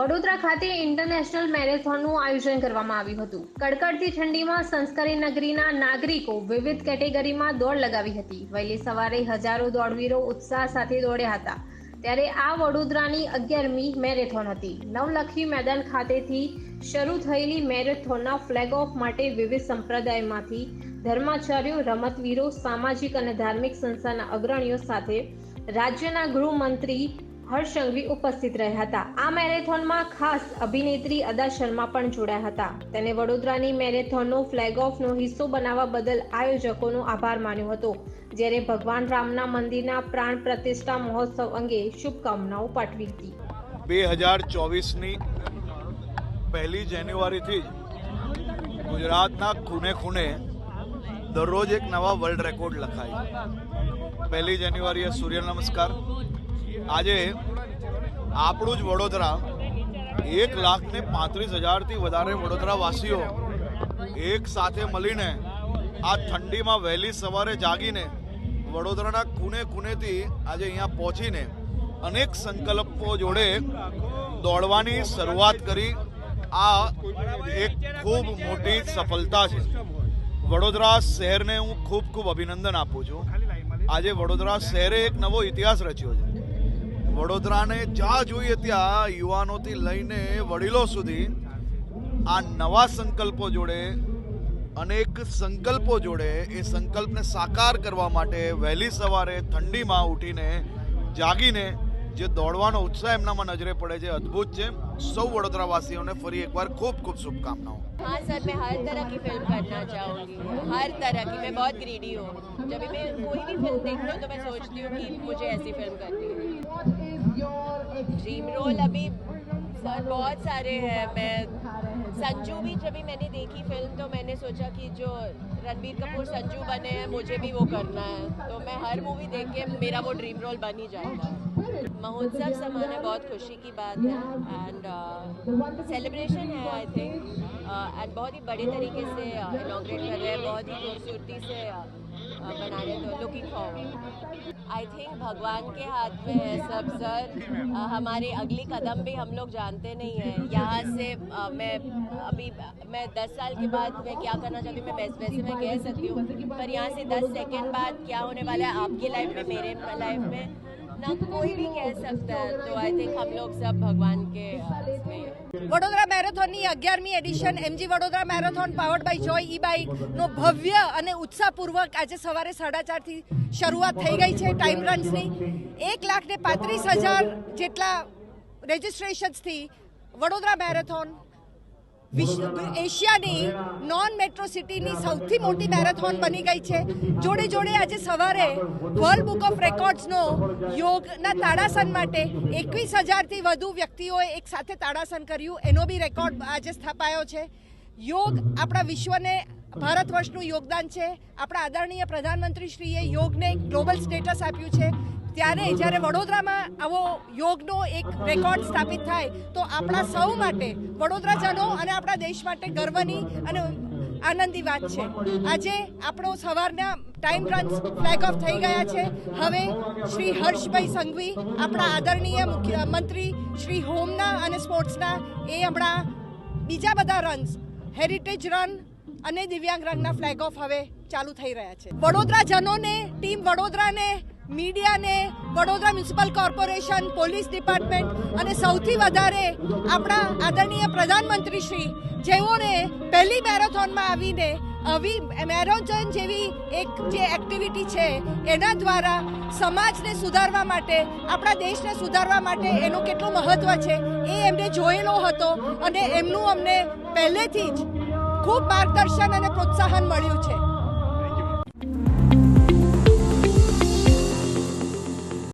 વડોદરા ખાતે ઇન્ટરનેશનલ મેરેથોનનું આયોજન કરવામાં આવ્યું હતું. કડકડતી ઠંડીમાં સંસ્કારી નગરીના નાગરિકો વિવિધ કેટેગરીમાં દોડ લગાવી હતી. વહેલી સવારે હજારો દોડવીરો ઉત્સાહ સાથે દોડ્યા હતા. ત્યારે આ વડોદરાની અગિયારમી મેરેથોન હતી. નવલખી મેદાન ખાતેથી શરૂ થયેલી મેરેથોનના ફ્લેગ ઓફ માટે વિવિધ સંપ્રદાયમાંથી ધર્માચાર્યો, રમતવીરો, સામાજિક અને ધાર્મિક સંસ્થાના અગ્રણીઓ સાથે રાજ્યના ગૃહમંત્રી હર્ષ સંઘવી ઉપસ્થિત રહ્યા હતા. આ મેરેથોનમાં ખાસ અભિનેત્રી અદા શર્મા પણ જોડાયા હતા. તેને વડોદરાની મેરેથોનનો ફ્લેગ ઓફનો હિસ્સો બનાવવા બદલ આયોજકોનો આભાર માન્યો હતો, જ્યારે ભગવાન રામના મંદિરના પ્રાણ પ્રતિષ્ઠા મહોત્સવ અંગે શુભકામનાઓ પાઠવી હતી. બે હજાર ચોવીસની પહેલી જાન્યુઆરીથી ગુજરાતના ખૂણે ખૂણે દરરોજ એક નવા વર્લ્ડ રેકોર્ડ લખાય. પહેલી જાન્યુઆરીએ સૂર્ય નમસ્કાર આજે આપણું જ વડોદરા એક લાખ ને પાંત્રીસ હજારથી વધારે વડોદરાવાસીઓ એક સાથે મળીને આ ઠંડીમાં વહેલી સવારે જાગીને વડોદરાના ખૂને ખૂનેથી આજે અહીંયા પહોંચીને અનેક સંકલ્પો જોડે દોડવાની શરૂઆત કરી. આ એક ખૂબ મોટી સફળતા છે. વડોદરા શહેરને હું ખૂબ ખૂબ અભિનંદન આપું છું. આજે વડોદરા શહેરે એક નવો ઇતિહાસ રચ્યો છે. વડોદરાને જ્યાં જોઈએ ત્યાં યુવાનોથી લઈને વડીલો સુધી આ નવા સંકલ્પો જોડે અનેક સંકલ્પો જોડે એ સંકલ્પને સાકાર કરવા માટે વહેલી સવારે ઠંડીમાં ઉઠીને જાગીને જે દોડવાનો ઉત્સાહ એમનામાં નજરે પડે છે અદ્ભુત છે સૌ વડોદરાવાસીઓને ફરી એકવાર ખૂબ ખૂબ શુભકામનાઓ हाँ सर मैं हर तरह की फिल्म करना चाहूँगी हर तरह की मैं बहुत ग्रीडी हूँ जब भी मैं कोई भी फिल्म देखती हूँ तो मैं सोचती हूँ कि मुझे ऐसी फिल्म करनी है ड्रीम रोल अभी सर बहुत सारे हैं। मैं संजू भी, जब भी मैंने देखी फ़िल्म तो मैंने सोचा कि जो रणबीर कपूर, संजू बने हैं, मुझे भी वो करना है। तो मैं हर मूवी देख के मेरा वो ड्रीम रोल बन ही जाएगा। महोत्सव समाना बहुत खुशी की बात है एंड सेलिब्रेशन है आई थिंक एंड बहुत ही बड़े तरीके से इनाग्रेट कर रहे हैं बहुत ही खूबसूरती से uh, uh, बना रहे तो लुकिंग फॉरवर्ड आई थिंक भगवान के हाथ में है सब सर uh, हमारे अगली कदम भी हम लोग जानते नहीं हैं। यहाँ से uh, मैं अभी मैं दस साल के बाद मैं क्या करना चाहती हूँ मैं वैसे वैसे मैं कह सकती हूँ। पर यहाँ से दस सेकेंड बाद क्या होने वाला है आपकी लाइफ में मेरे लाइफ में? ना कोई भी कह सकता है तो आई थिंक हम लोग सब भगवान के uh, इसमें हैं। વડોદરા મેરેથોનની અગિયારમી edition MG Vadodara marathon powered by joy e બાઇકનો ભવ્ય અને ઉત્સાહપૂર્વક આજે સવારે સાડા ચારથી શરૂઆત થઈ ગઈ છે ટાઈમ રન્સની એક લાખ ને પાંત્રીસ હજાર જેટલા રજિસ્ટ્રેશન્સથી વડોદરા મેરેથોન વિશ્વ એશિયાની નોન મેટ્રો સિટીની સૌથી મોટી મેરેથોન બની ગઈ છે. જોડે જોડે આજે સવારે વર્લ્ડ બુક ઓફ રેકોર્ડ્સનો યોગના તાડાસન માટે એકવીસ હજારથી વધુ વ્યક્તિઓએ એક સાથે તાડાસન કર્યું. એનો બી રેકોર્ડ આજે સ્થાપાયો છે. યોગ આપણા વિશ્વને, ભારત વર્ષનું યોગદાન છે. આપણા આદરણીય પ્રધાનમંત્રીશ્રીએ યોગને ગ્લોબલ સ્ટેટસ આપ્યું છે. ત્યારે જ્યારે વડોદરામાં આવો યોગનો એક રેકોર્ડ સ્થાપિત થાય, તો આપણા સૌ માટે, વડોદરાજનો અને આપણા દેશ માટે ગર્વની અને આનંદની વાત છે. આજે આપણો સવારના ટાઈમ રન્સ ફ્લેગ ઓફ થઈ ગયા છે. હવે શ્રી હર્ષભાઈ સંઘવી, આપણા આદરણીય મુખ્યમંત્રી શ્રી હોમના અને સ્પોર્ટ્સના, એ હમણાં બીજા બધા રન્સ હેરિટેજ રન અને દિવ્યાંગ રંગના ફ્લેગ ઓફ હવે ચાલુ થઈ રહ્યા છે. વડોદરાજનોને, ટીમ વડોદરાને મીડિયાને Vadodara municipal corporation, police department અને સૌથી વધારે આપણા આદરણીય પ્રધાનમંત્રી શ્રી, જેઓને પહેલી મેરેથોનમાં આવીને આવી મેરેથોન જેવી એક જે એક્ટિવિટી છે, એના દ્વારા સમાજને સુધારવા માટે, આપણા દેશને સુધારવા માટે એનું કેટલું મહત્ત્વ છે, એ એમને જોયેલો હતો અને એમનું અમને પહેલેથી જ ખૂબ માર્ગદર્શન અને પ્રોત્સાહન મળ્યું છે.